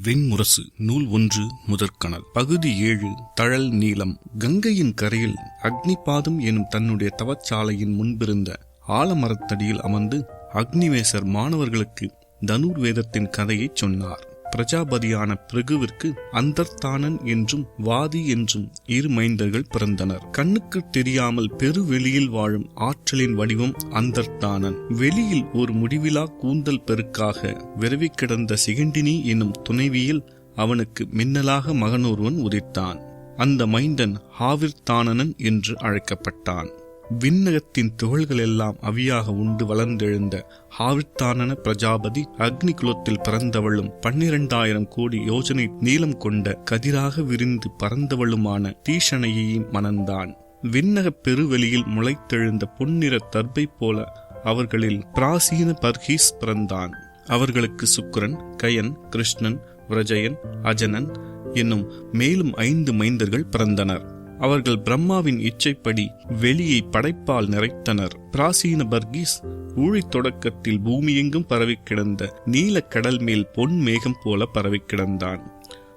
வெண்முரசு நூல் ஒன்று முதற்கணல் பகுதி ஏழு தழல் நீலம் கங்கையின் கரையில் அக்னிபாதம் எனும் தன்னுடைய தவச்சாலையின் முன்பிருந்த ஆலமரத்தடியில் அமர்ந்து அக்னிவேசர் மாணவர்களுக்கு தனுர் வேதத்தின் கதையைச் சொன்னார். பிரஜாபதியான பிருகுவிற்கு அந்தர்தானன் என்றும் வாதி என்றும் இரு மைந்தர்கள் பிறந்தனர். கண்ணுக்கு தெரியாமல் பெருவெளியில் வாழும் ஆற்றலின் வடிவம் அந்தர்தானன் வெளியில் ஒரு முடிவிலா கூந்தல் பெருக்காக விரவி கிடந்த சிகண்டினி என்னும் துணைவியில் அவனுக்கு மின்னலாக மகனொருவன் உதித்தான். அந்த மைந்தன் ஹாவிர்தானனன் என்று அழைக்கப்பட்டான். விண்ணகத்தின் துகள்கள் எல்லாம் அவியாக உண்டு வளர்ந்தெழுந்த ஹாவித்தானன பிரஜாபதி அக்னி குலத்தில் பிறந்தவளும் பன்னிரண்டாயிரம் கோடி யோஜனை நீளம் கொண்ட கதிராக விரிந்து பறந்தவளுமான தீஷணையையும் மணந்தான். விண்ணக பெருவெளியில் முளைத்தெழுந்த பொன்னிற தர்பை போல அவர்களில் பிராசீன பர்ஹீஸ் பிறந்தான். அவர்களுக்கு சுக்கரன் கயன் கிருஷ்ணன் விரஜயன் அஜனன் என்னும் மேலும் ஐந்து மைந்தர்கள் பிறந்தனர். அவர்கள் பிரம்மாவின் இச்சைப்படி வெளியை படைப்பால் நிறைத்தனர். பிராசீன பர்கீஸ் ஊழித் தொடக்கத்தில் பூமியெங்கும் பரவி கிடந்த நீல கடல் மேல் பொன் மேகம் போல பரவி கிடந்தான்.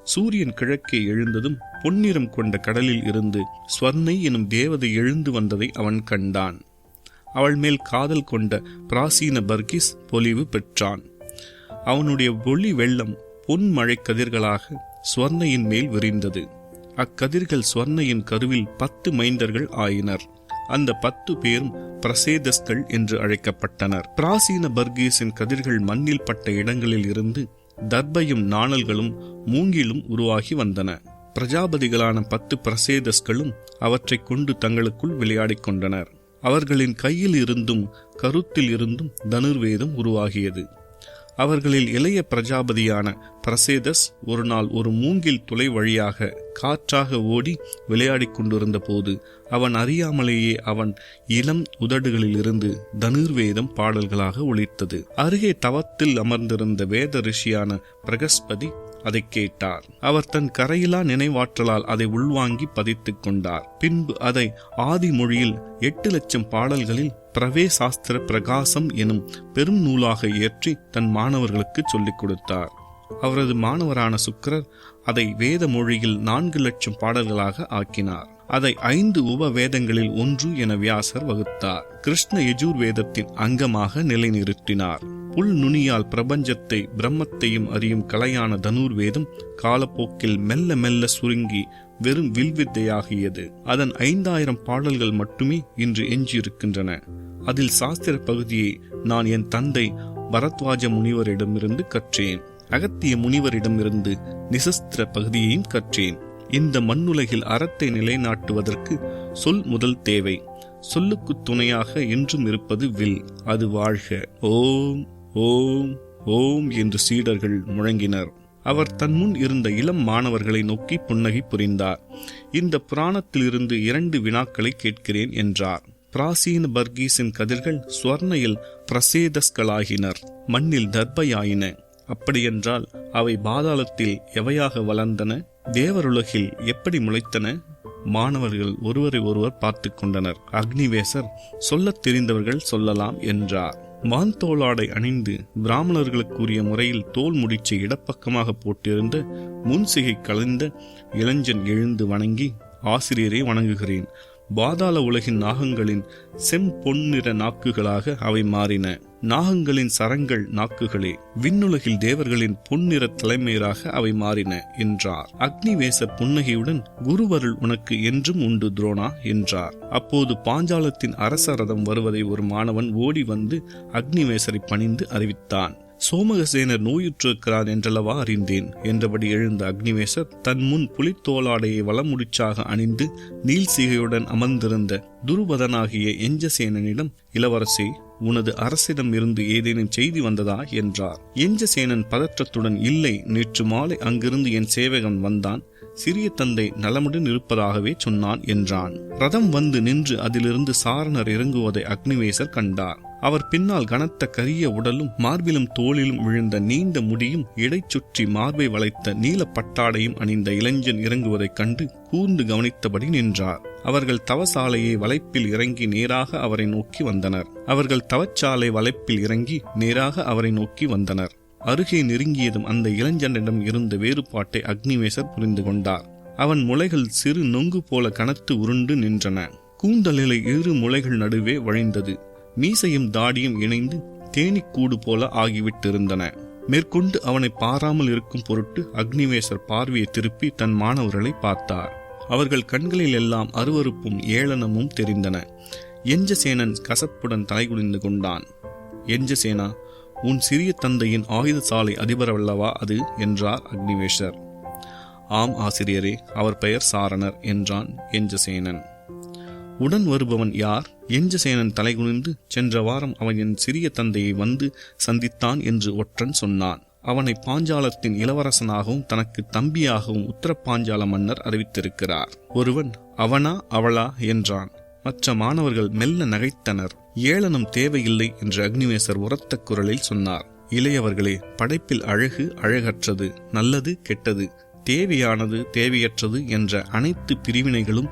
சூரியன் கிழக்கே எழுந்ததும் பொன்னிறம் கொண்ட கடலில் இருந்து ஸ்வர்ணை எனும் தேவதை எழுந்து வந்ததை அவன் கண்டான். அவள் மேல் காதல் கொண்ட பிராசீன பர்கிஸ் பொலிவு பெற்றான். அவனுடைய ஒளி வெள்ளம் பொன் மழை கதிர்களாக ஸ்வர்ணையின் மேல் விரிந்தது. அக்கதிர்கள் சொர்ணையின் கருவில் பத்து மைந்தர்கள் ஆயினர். அந்த பத்து பேரும் பிரசேதஸ்கள் என்று அழைக்கப்பட்டனர். பிராசீன பர்கீஸின் கதிர்கள் மண்ணில் பட்ட இடங்களில் இருந்து தர்பையும் நாணல்களும் மூங்கிலும் உருவாகி வந்தன. பிரஜாபதிகளான பத்து பிரசேதஸ்களும் அவற்றைக் கொண்டு தங்களுக்குள் விளையாடிக் கொண்டனர். அவர்களின் கையில் இருந்தும் கருத்தில் இருந்தும் தனுர்வேதம் உருவாகியது. அவர்களில் இளைய பிரஜாபதியான பிரசேதஸ் ஒரு நாள் ஒரு மூங்கில் துளை வழியாக காற்றாக ஓடி விளையாடிக் கொண்டிருந்த போது அவன் அறியாமலேயே அவன் இளம் உதடுகளிலிருந்து தனுர்வேதம் பாடல்களாக ஒழித்தது அருகே தவத்தில் அமர்ந்திருந்த வேத ரிஷியான பிரகஸ்பதி அதை கேட்டார். அவர் தன் கரையிலா நினைவாற்றலால் அதை உள்வாங்கி பதித்துக் கொண்டார். பின்பு அதை ஆதி மொழியில் எட்டு லட்சம் பாடல்களில் பிரவேசாஸ்திர பிரகாசம் எனும் பெரும் நூலாக ஏற்றி தன் மாணவர்களுக்கு சொல்லிக் கொடுத்தார். அவரது மாணவரான சுக்கரர் அதை வேத மொழியில் நான்கு லட்சம் பாடல்களாக ஆக்கினார். அதை ஐந்து உப வேதங்களில் ஒன்று என வியாசர் வகுத்தார். கிருஷ்ண யஜூர் வேதத்தின் அங்கமாக நிலைநிறுத்தினார். புல் நுனியால் பிரபஞ்சத்தை பிரம்மத்தையும் அறியும் கலையான தனுர் வேதம் காலப்போக்கில் மெல்ல மெல்ல சுருங்கி வெறும் வில்வித்தையாகியது அதன் ஐந்தாயிரம் பாடல்கள் மட்டுமே இன்று எஞ்சியிருக்கின்றன. அதில் சாஸ்திர பகுதியை நான் என் தந்தை பரத்வாஜ முனிவரிடமிருந்து கற்றேன். அகத்திய முனிவரிடமிருந்து நிசஸ்திர பகுதியையும் கற்றேன். இந்த மண்ணுலகில் அறத்தை நிலைநாட்டுவதற்கு சொல் முதல் தேவை. சொல்லுக்கு துணையாக என்றும் இருப்பது வில். அது வாழ்க. ஓம் ஓம் ஓம் என்று சீடர்கள் முழங்கினர். அவர் தன் முன் இருந்த இளம் மாணவர்களை நோக்கி புன்னகை புரிந்தார். இந்த புராணத்திலிருந்து இரண்டு வினாக்களை கேட்கிறேன் என்றார். பிராசீன பர்கீஸின் கதிர்கள் ஸ்வர்ணையில் பிரசேதஸ்களாகினர் மண்ணில் தர்பையாயின அப்படியென்றால் அவை பாதாளத்தில் எவையாக வளர்ந்தன? தேவருலகில் எப்படி முளைத்தன? மாணவர்கள் ஒருவரை ஒருவர் பார்த்து கொண்டனர். அக்னிவேசர் சொல்லத் தெரிந்தவர்கள் சொல்லலாம் என்றார். மான்தோளாடை அணிந்து பிராமணர்களுக்குரிய முறையில் தோல் முடிச்சை இடப்பக்கமாக போட்டிருந்த முன்சிகை கலைந்த இளைஞன் எழுந்து வணங்கி ஆசிரியரை வணங்குகிறேன். பாதாள உலகின் நாகங்களின் செம்பொன்னிற நாக்குகளாக அவை மாறின. நாகங்களின் சரங்கள் நாக்குகளே விண்ணுலகில் தேவர்களின் பொன்னிற தலைமையராக அவை மாறின என்றார். அக்னிவேச புன்னகையுடன் குருவருள் உனக்கு என்றும் உண்டு துரோணா என்றார். அப்போது பாஞ்சாலத்தின் அரச ரதம் வருவதை ஒரு மாணவன் ஓடி வந்து அக்னிவேசரை பணிந்து அறிவித்தான். சோமகசேனர் நோயுற்றிருக்கிறார் என்றளவா அறிந்தேன் என்றபடி எழுந்த அக்னிவேசர் தன் முன் புலித்தோலாடையை வளமுடிச்சாக அணிந்து நீல் சீகையுடன் அமர்ந்திருந்த துருபதனாகிய எஞ்சசேனனிடம் இளவரசே உனது அரசிடம் இருந்து ஏதேனும் செய்தி வந்ததா? என்றார். எஞ்சசேனன் பதற்றத்துடன் இல்லை நேற்று மாலை அங்கிருந்து என் சேவகன் வந்தான். சிறிய தந்தை நலமுடன் இருப்பதாகவே சொன்னான் என்றான். ரதம் வந்து நின்று அதிலிருந்து சாரணர் இறங்குவதை அக்னிவேசர் கண்டார். அவர் பின்னால் கனத்த கரிய உடலும் மார்பிலும் தோளிலும் விழுந்த நீண்ட முடியும் இடை சுற்றி மார்பை வளைத்த நீல பட்டாடையும் அணிந்த இளைஞன் இறங்குவதைக் கண்டு கூர்ந்து கவனித்தபடி நின்றார். அவர்கள் தவசாலையை வளைப்பில் இறங்கி நேராக அவரை நோக்கி வந்தனர். அவர்கள் தவச்சாலை வளைப்பில் இறங்கி நேராக அவரை நோக்கி வந்தனர். அருகே நெருங்கியதும் அந்த இளைஞனிடம் இருந்த வேறுபாட்டை அக்னிவேசர் புரிந்து கொண்டார். அவன் முளைகள் சிறு நொங்கு போல கனத்து உருண்டு நின்றன. கூந்தலிலை இரு முளைகள் நடுவே வழிந்தது. மீசையும் தாடியும் இணைந்து தேனிக்கூடு போல ஆகிவிட்டிருந்தன. மேற்கொண்டு அவனை பாராமல் இருக்கும் பொருட்டு அக்னிவேசர் பார்வையை திருப்பி தன் மாணவர்களை பார்த்தார். அவர்கள் கண்களில் எல்லாம் அருவருப்பும் ஏளனமும் தெரிந்தன. எஞ்சசேனன் கசப்புடன் தலைகுனிந்து கொண்டான். எஞ்சசேனா உன் சிறிய தந்தையின் ஆயுத சாலை அதிபரவல்லவா அது? என்றார் அக்னிவேஷர் ஆம் ஆசிரியரே அவர் பெயர் சாரணர் என்றான் எஞ்சசேனன். உடன் வருபவன் யார்? எஞ்சசேனன் தலைகுனிந்து சென்ற வாரம் அவன் என் சிறிய தந்தையை வந்து சந்தித்தான் என்று ஒற்றன் சொன்னான். அவனை பாஞ்சாலத்தின் இளவரசனாகவும் தனக்கு தம்பியாகவும் உத்தர பாஞ்சால மன்னர் அறிவித்திருக்கிறார். ஒருவன் அவனா அவளா? என்றான். மற்ற மாணவர்கள் மெல்ல நகைத்தனர். ஏளனம் தேவையில்லை என்று அக்னிவேசர் உரத்த குரலில் சொன்னார். இளையவர்களே படைப்பில் அழகு அழகற்றது நல்லது கெட்டது தேவையானது தேவையற்றது என்ற அனைத்து பிரிவினைகளும்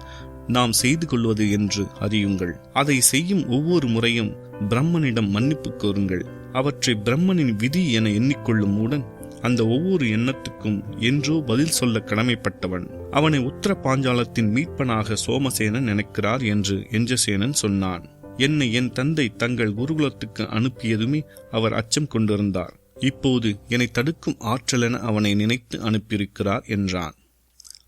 நாம் செய்து கொள்வது என்று அறியுங்கள். அதை செய்யும் ஒவ்வொரு முறையும் பிரம்மனிடம் மன்னிப்பு கோருங்கள். அவற்றை பிரம்மனின் விதி என எண்ணிக்கொள்ளும் உடன் அந்த ஒவ்வொரு எண்ணத்துக்கும் என்றோ பதில் சொல்ல கடமைப்பட்டவன். அவனை உத்தர பாஞ்சாலத்தின் மீட்பனாக சோமசேனன் நினைக்கிறார் என்று எஞ்சசேனன் சொன்னான். என்னை என் தந்தை தங்கள் குருகுலத்துக்கு அனுப்பியதுமே அவர் அச்சம் கொண்டிருந்தார். இப்போது என்னை தடுக்கும் ஆற்றலென அவனை நினைத்து அனுப்பியிருக்கிறார் என்றான்.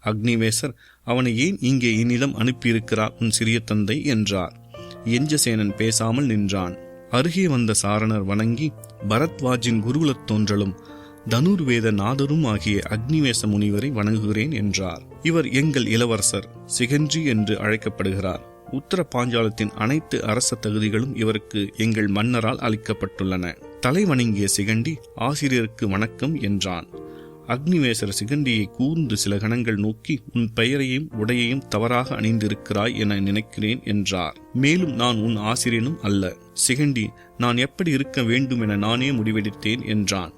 அக்னிவேசர் அவனை ஏன் இங்கே என்னிடம் அனுப்பியிருக்கிறார்? உன் சிறிய தந்தை என்றார். எஞ்சசேனன் பேசாமல் நின்றான். அருகே வந்த சாரணர் வணங்கி பரத்வாஜின் குருகுலத் தோன்றலும் தனுர்வேத நாதரும் ஆகிய அக்னிவேச முனிவரை வணங்குகிறேன் என்றார். இவர் எங்கள் இளவரசர் சிகஞ்சி என்று அழைக்கப்படுகிறார். உத்தர பாஞ்சாலத்தின் அனைத்து அரச தகுதிகளும் இவருக்கு எங்கள் மன்னரால் அளிக்கப்பட்டுள்ளன. தலை வணங்கிய சிகண்டி ஆசிரியருக்கு வணக்கம் என்றான். அக்னிவேசர் சிகண்டியை கூர்ந்து சில கணங்கள் நோக்கி உன் பெயரையும் உடையையும் தவறாக அணிந்திருக்கிறாய் என நினைக்கிறேன் என்றார். மேலும் நான் உன் ஆசிரியனும் அல்ல. சிகண்டி நான் எப்படி இருக்க வேண்டும் என நானே முடிவெடுத்தேன் என்றான்.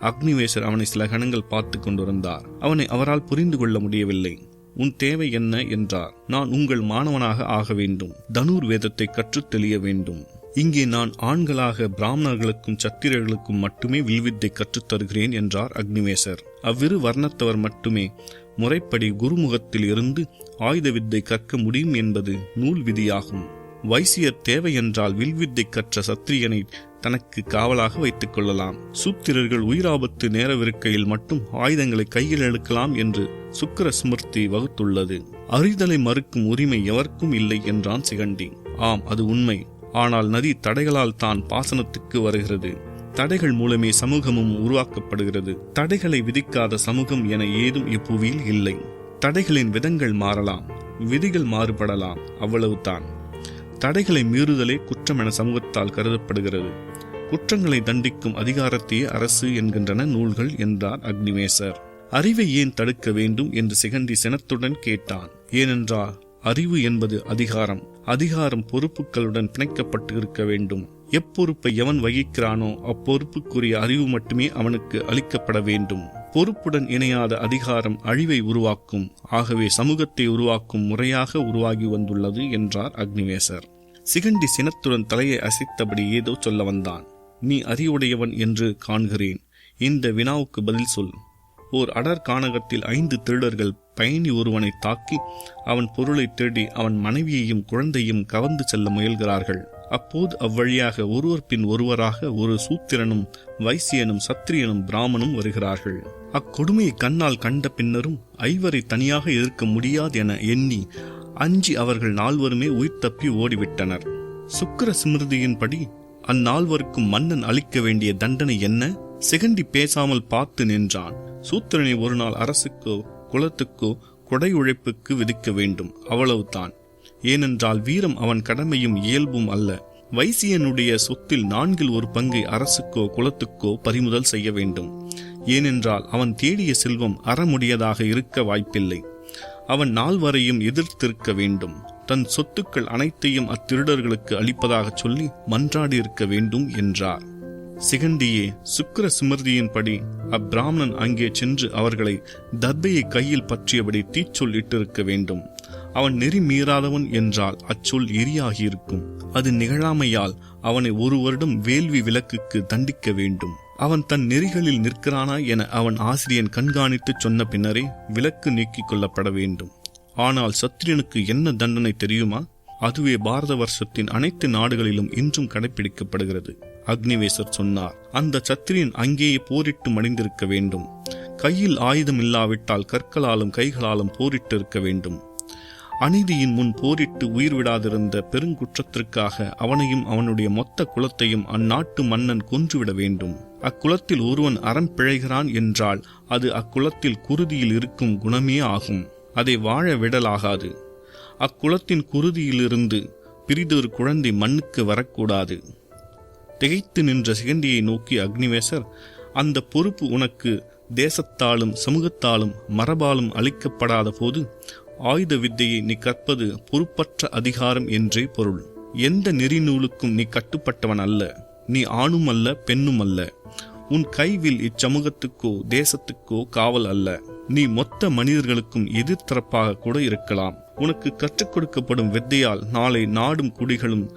அக்னிவேசர் அவனை சில கணங்கள் பார்த்து கொண்டிருந்தார். அவனை அவரால் புரிந்து கொள்ள முடியவில்லை. உன் தேவை என்ன? என்றார். நான் உங்கள் மாணவனாக ஆக வேண்டும். தனுர் வேதத்தை கற்றுத் தெளிய வேண்டும். இங்கே நான் ஆண்களாக பிராமணர்களுக்கும் சத்திரர்களுக்கும் மட்டுமே வில்வித்தை கற்றுத் தருகிறேன் என்றார் அக்னிவேசர். அவ்விரு வர்ணத்தவர் மட்டுமே முறைப்படி குருமுகத்தில் இருந்து ஆயுத வித்தை கற்க முடியும் என்பது நூல் விதியாகும். வைசியர் தேவையென்றால் வில்வித்தை கற்ற சத்திரியனை தனக்கு காவலாக வைத்துக் கொள்ளலாம். சூத்திரர்கள் உயிராபத்து நேரவிருக்கையில் மட்டும் ஆயுதங்களை கையில் எடுக்கலாம் என்று சுக்கர ஸ்மிருதி வகுத்துள்ளது. அறிதலை மறுக்கும் உரிமை எவருக்கும் இல்லை என்றான் சிகண்டி. ஆம் அது உண்மை. ஆனால் நதி தடைகளால் தான் பாசனத்துக்கு வருகிறது. தடைகள் மூலமே சமூகமும் உருவாக்கப்படுகிறது. தடைகளை விதிக்காத சமூகம் என ஏதும் இப்புவியில் இல்லை. தடைகளின் விதங்கள் மாறலாம். விதிகள் மாறுபடலாம். அவ்வளவுதான். தடைகளை மீறுதலே குற்றம் என சமூகத்தால் கருதப்படுகிறது. குற்றங்களை தண்டிக்கும் அதிகாரத்தையே அரசு என்கின்றன நூல்கள் என்றார் அக்னிவேசர். அறிவை ஏன் தடுக்க வேண்டும் என்று சிகண்டி சினத்துடன் கேட்டான். ஏனென்றால் அறிவு என்பது அதிகாரம். அதிகாரம் பொறுப்புகளுடன் பிணைக்கப்பட்டு இருக்க வேண்டும். எப்பொறுப்பை எவன் வகிக்கிறானோ அப்பொறுப்புக்குரிய அறிவு மட்டுமே அவனுக்கு அளிக்கப்பட வேண்டும். பொறுப்புடன் இணையாத அதிகாரம் அழிவை உருவாக்கும். ஆகவே சமூகத்தை உருவாக்கும் முறையாக உருவாகி வந்துள்ளது என்றார் அக்னிவேசர். சிகண்டி சினத்துடன் தலையை அசைத்தபடி ஏதோ சொல்ல வந்தான். நீ அறிவுடையவன் என்று காண்கிறேன். இந்த வினாவுக்கு பதில் சொல். ஓர் அடர் கானகத்தில் ஐந்து திருடர்கள் பயணி ஒருவனை தாக்கி அவன் பொருளை தேடி அவன் மனைவியையும் குழந்தையும் கவர்ந்து செல்ல முயல்கிறார்கள். அப்போது அவ்வழியாக ஒருவர் பின் ஒருவராக ஒரு சூத்திரனும் வைசியனும் சத்திரியனும் பிராமனும் வருகிறார்கள். அக்கொடுமையை கண்ணால் கண்ட பின்னரும் ஐவரை தனியாக எதிர்க்க முடியாது என எண்ணி அஞ்சி அவர்கள் நால்வருமே உயிர் தப்பி ஓடிவிட்டனர். சுக்கர சிமிருதியின்படி அந்நால்வருக்கும் மன்னன் அளிக்க வேண்டிய தண்டனை என்ன? சிகண்டி பேசாமல் பார்த்து நின்றான். சூத்திரனை ஒரு நாள் அரசுக்கு குலத்துக்கோ கொடை உழைப்புக்கு விதிக்க வேண்டும். அவ்வளவுதான். ஏனென்றால் வீரம் அவன் கடமையும் இயல்பும் அல்ல. வைசியனுடைய சொத்தில் நான்கில் ஒரு பங்கை அரசுக்கோ குலத்துக்கோ பறிமுதல் செய்ய வேண்டும். ஏனென்றால் அவன் தேடிய செல்வம் அறமுடியதாக இருக்க வாய்ப்பில்லை. அவன் நால்வரையும் எதிர்த்திருக்க வேண்டும். தன் சொத்துக்கள் அனைத்தையும் அத்திருடர்களுக்கு அளிப்பதாக சொல்லி மன்றாடி இருக்க வேண்டும் என்றார். சிகண்டியே சுக்கர சிமிருதியின்படி அப்பிராமணன் அங்கே சென்று அவர்களை தர்பையை கையில் பற்றியபடி தீச்சொல் இட்டிருக்க வேண்டும். அவன் நெறி மீறாதவன் என்றால் அச்சொல் எரியாகியிருக்கும். அது நிகழாமையால் அவனை ஒரு வருடம் வேள்வி விளக்குக்கு தண்டிக்க வேண்டும். அவன் தன் நெறிகளில் நிற்கிறானா என அவன் ஆசிரியன் கண்காணித்து சொன்ன பின்னரே விலக்கு நீக்கிக் கொள்ளப்பட வேண்டும். ஆனால் சத்திரியனுக்கு என்ன தண்டனை தெரியுமா? அதுவே பாரத வருஷத்தின் அனைத்து நாடுகளிலும் இன்றும் கடைபிடிக்கப்படுகிறது அக்னிவேசர் சொன்னார். அந்த சத்திரியன் அங்கேயே போரிட்டு மடிந்திருக்க வேண்டும். கையில் ஆயுதம் இல்லாவிட்டால் கற்களாலும் கைகளாலும் போரிட்டு இருக்க வேண்டும். அநீதியின் முன் போரிட்டு உயிர் விடாதிருந்த பெருங்குற்றத்திற்காக அவனையும் அவனுடைய மொத்த குலத்தையும் அந்நாட்டு மன்னன் கொன்றுவிட வேண்டும். அக்குலத்தில் ஒருவன் அறம் பிழைகிறான் என்றால் அது அக்குலத்தில் குருதியில் இருக்கும் குணமே ஆகும். அதை வாழ விடலாகாது. அக்குலத்தின் குருதியிலிருந்து பிரிதொரு குழந்தை மண்ணுக்கு வரக்கூடாது. திகைத்து நின்ற சிகண்டியை நோக்கி அக்னிவேசர் அந்த பொறுப்பு உனக்கு தேசத்தாலும் சமூகத்தாலும் மரபாலும் அளிக்கப்படாத போது ஆயுத வித்தையை நீ கற்பது பொறுப்பற்ற அதிகாரம் என்றே பொருள். எந்த நெறிநூலுக்கும் நீ கட்டுப்பட்டவன் அல்ல நீ ஆணும் அல்ல பெண்ணும் அல்ல. உன் கைவில் இச்சமூகத்துக்கோ தேசத்துக்கோ காவல் அல்ல. நீ மொத்த மனிதர்களுக்கும் எதிர்த்தரப்பாக கூட இருக்கலாம். உனக்கு கற்றுக் கொடுக்கப்படும் வித்தையால் நாளை நாடும் குடிகளும்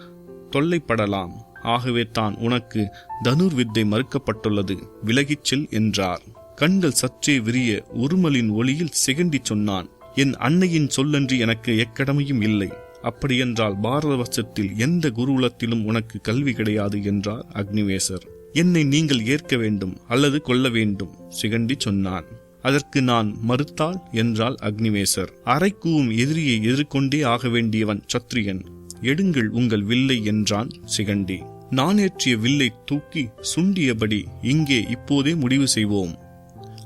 தொல்லைப்படலாம். ஆகவே தான் உனக்கு தனுர் வித்தை மறுக்கப்பட்டுள்ளது. விலகிச் செல் என்றார். கண்கள் சற்றே விரிய உருமலின் ஒளியில் சிகண்டி சொன்னான். என் அன்னையின் சொல்லன்றி எனக்கு எக்கடமையும் இல்லை. அப்படியென்றால் பாரத வருஷத்தில் எந்த குருகுலத்திலும் உனக்கு கல்வி கிடையாது என்றார் அக்னிவேசர். என்னை நீங்கள் ஏற்க வேண்டும் அல்லது கொல்ல வேண்டும் சிகண்டி சொன்னான். அதற்கு நான் மறுத்தாள் என்றால் அக்னிவேசர். அரைக்கூவும் எதிரியை எதிர்கொண்டே ஆக வேண்டியவன் சத்ரியன். எடுங்கள் உங்கள் வில்லை என்றான் சிகண்டி. நான் ஏற்றிய வில்லை தூக்கி சுண்டியபடி இங்கே இப்போதே முடிவு செய்வோம்.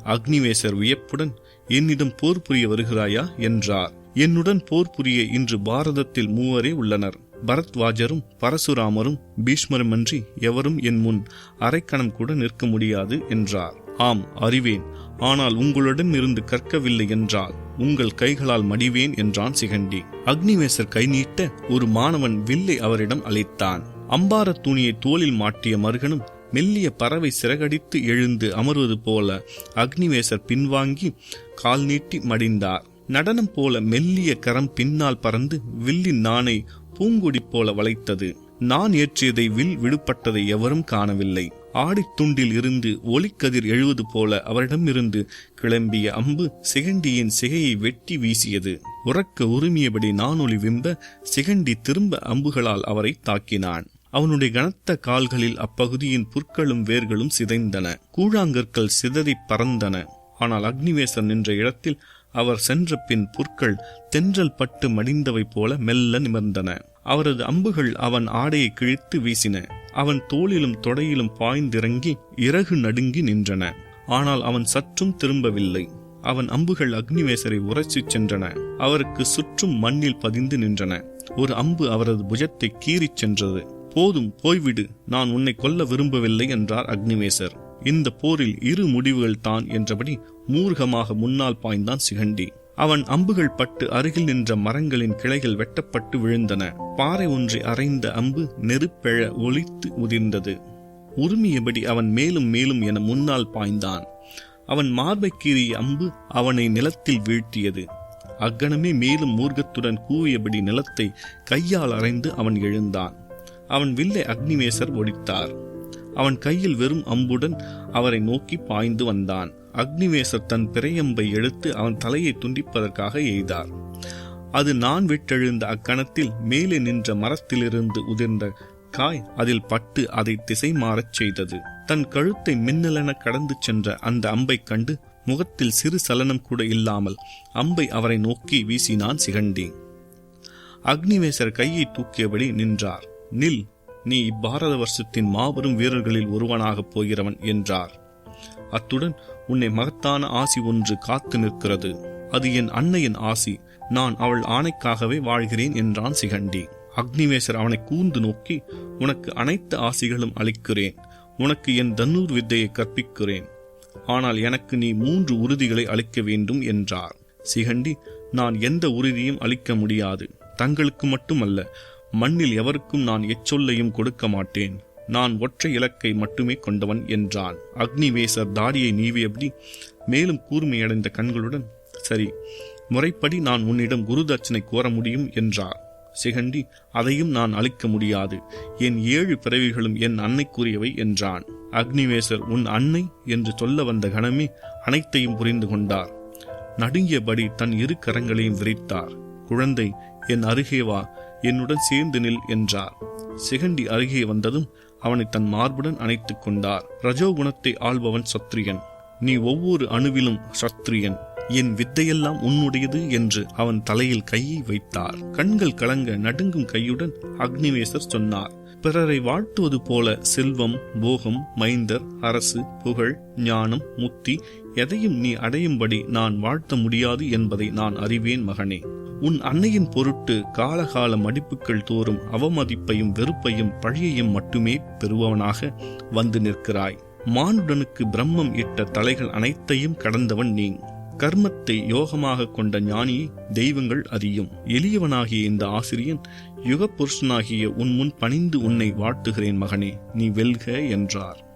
அக்னிவேசர் வியப்புடன் என்னிடம் போர் புரிய வருகிறாயா? என்றார். என்னுடன் போர் புரிய இன்று பாரதத்தில் மூவரே உள்ளனர். பரத்வாஜரும் பரசுராமரும் பீஷ்மருமன்றி எவரும் என் முன் அரைக்கணம் கூட நிற்க முடியாது என்றார். ஆம் அறிவேன். ஆனால் உங்களுடன் இருந்து கற்கவில்லை என்றால் உங்கள் கைகளால் மடிவேன் என்றான் சிகண்டி. அக்னிவேசர் கை நீட்ட ஒரு மாணவன் வில்லை அவரிடம் அளித்தான். அம்பாரத் துணியை தோளில் மாட்டிய மருகனும் மெல்லிய பறவை சிறகடித்து எழுந்து அமர்வது போல அக்னிவேசர் பின்வாங்கி கால் நீட்டி மடிந்தார். நடனம் போல மெல்லிய கரம் பின்னால் பறந்து வில்லின் நானை பூங்கொடி போல வளைத்தது. நான் ஏற்றியதை வில் விடுபட்டதை எவரும் காணவில்லை. ஆடித்துண்டில் இருந்து ஒளிக்கதிர் எழுவது போல அவரிடமிருந்து கிளம்பிய அம்பு சிகண்டியின் சிகையை வெட்டி வீசியது. உறக்க உரிமையபடி நானொலி விம்ப சிகண்டி திரும்ப அம்புகளால் அவரை தாக்கினான். அவனுடைய கனத்த கால்களில் அப்பகுதியின் புற்களும் வேர்களும் சிதைந்தன. கூழாங்கற்கள் சிதறி பறந்தன. ஆனால் அக்னிவேசர் நின்ற இடத்தில் அவர் சென்ற பின் புற்கள் தென்றல் பட்டு மடிந்தவை போல மெல்ல நிமிர்ந்தன. அவரது அம்புகள் அவன் ஆடையை கிழித்து வீசின. அவன் தோளிலும் தொடையிலும் பாய்ந்திறங்கி இறகு நடுங்கி நின்றன. ஆனால் அவன் சற்றும் திரும்பவில்லை. அவன் அம்புகள் அக்னிவேசரை உரைச்சிச் சென்றன. அவருக்கு சுற்றும் மண்ணில் பதிந்து நின்றன. ஒரு அம்பு அவரது புஜத்தை கீறிச் சென்றது. போதும் போய்விடு நான் உன்னை கொல்ல விரும்பவில்லை என்றார் அக்னிவேசர். இந்த போரில் இரு முடிவுகள் தான் என்றபடி மூர்க்கமாக முன்னால் பாய்ந்தான் சிகண்டி. அவன் அம்புகள் பட்டு அருகில் நின்ற மரங்களின் கிளைகள் வெட்டப்பட்டு விழுந்தன. பாறை ஒன்றை அரைந்த அம்பு நெருப்பெழ ஒளித்து உதிர்ந்தது. உரிமையபடி அவன் மேலும் மேலும் என முன்னால் பாய்ந்தான். அவன் மார்பை கீறிய அம்பு அவனை நிலத்தில் வீழ்த்தியது. அக்கணமே மேலும் மூர்க்கத்துடன் கூவியபடி நிலத்தை கையால் அரைந்து அவன் எழுந்தான். அவன் வில்லை அக்னிவேசர் ஒடித்தார் அவன் கையில் வெறும் அம்புடன் அவரை நோக்கி பாய்ந்து வந்தான். அக்னிவேசர் தன் பிறையம்பை எடுத்து அவன் தலையை துண்டிப்பதற்காக எய்தார். அது நான் விட்டெழுந்த அக்கணத்தில் மேலே நின்ற மரத்திலிருந்து உதிர்ந்த காய் அதில் பட்டு அதை திசை மாறச் செய்தது. தன் கழுத்தை மின்னலென கடந்து சென்ற அந்த அம்பை கண்டு முகத்தில் சிறு சலனம் கூட இல்லாமல் அம்பை அவரை நோக்கி வீசினான் சிகண்டி. அக்னிவேசர் கையை தூக்கியபடி நின்றார். நில் நீ இப்பாரத வருஷத்தின் மாபெரும் வீரர்களில் ஒருவனாகப் போகிறவன் என்றார். அத்துடன் உன்னை மகத்தான ஆசி ஒன்று காத்து நிற்கிறது. அது என் அன்னையின் ஆசி. நான் அவள் ஆணைக்காகவே வாழ்கிறேன் என்றான் சிகண்டி. அக்னிவேசர் அவனை கூர்ந்து நோக்கி உனக்கு அனைத்து ஆசிகளும் அளிக்கிறேன். உனக்கு என் தன்னூர் வித்தையை கற்பிக்கிறேன். ஆனால் எனக்கு நீ மூன்று உறுதிகளை அளிக்க வேண்டும் என்றார். சிகண்டி நான் எந்த உறுதியும் அளிக்க முடியாது. தங்களுக்கு மட்டுமல்ல மண்ணில் எவருக்கும் நான் எச்சொல்லையும் கொடுக்க மாட்டேன். நான் ஒற்றை இலக்கை மட்டுமே கொண்டவன் என்றான். அக்னிவேசர் தாடியை நீவியபடி மேலும் கூர்மையடைந்த கண்களுடன் சரி முறைப்படி நான் உன்னிடம் குரு தட்சணை கோர முடியும் என்றார். சிகண்டி அதையும் நான் அழிக்க முடியாது. என் ஏழு பிறவிகளும் என் அன்னைக்குரியவை என்றான். அக்னிவேசர் உன் அன்னை என்று சொல்ல வந்த கணமே அனைத்தையும் புரிந்து கொண்டார். நடுங்கியபடி தன் இரு கரங்களையும் விரித்தார். குழந்தை என் அருகே வா என்னுடன் சேர்ந்து நில் என்றார். சிகண்டி அருகே வந்ததும் அவனை தன் மார்புடன் அணைத்துக் கொண்டார். ரஜோகுணத்தை ஆள்பவன் சத்திரியன் நீ ஒவ்வொரு அணுவிலும் சத்திரியன் என் வித்தையெல்லாம் உன்னுடையது என்று அவன் தலையில் கையை வைத்தார். கண்கள் கலங்க நடுங்கும் கையுடன் அக்னிவேசர் சொன்னார். பிறரை வாழ்த்துவது போல செல்வம் போகம் மைந்தர் அரசு புகழ் ஞானம் முத்தி எதையும் நீ அடையும்படி நான் வாழ்த்த முடியாது என்பதை நான் அறிவேன் மகனே. உன் அன்னையின் பொருட்டு காலகால மடிப்புகள் தோறும் அவமதிப்பையும் வெறுப்பையும் பழியையும் மட்டுமே பெறுபவனாக வந்து நிற்கிறாய். மானுடனுக்கு பிரம்மம் இட்ட தலைகள் அனைத்தையும் கடந்தவன் நீ. கர்மத்தை யோகமாக கொண்ட ஞானியை தெய்வங்கள் அறியும். எளியவனாகிய இந்த ஆசிரியன் யுகப்புருஷனாகிய உன் முன் பணிந்து உன்னை வாழ்த்துகிறேன் மகனே நீ வெல்க என்றார்.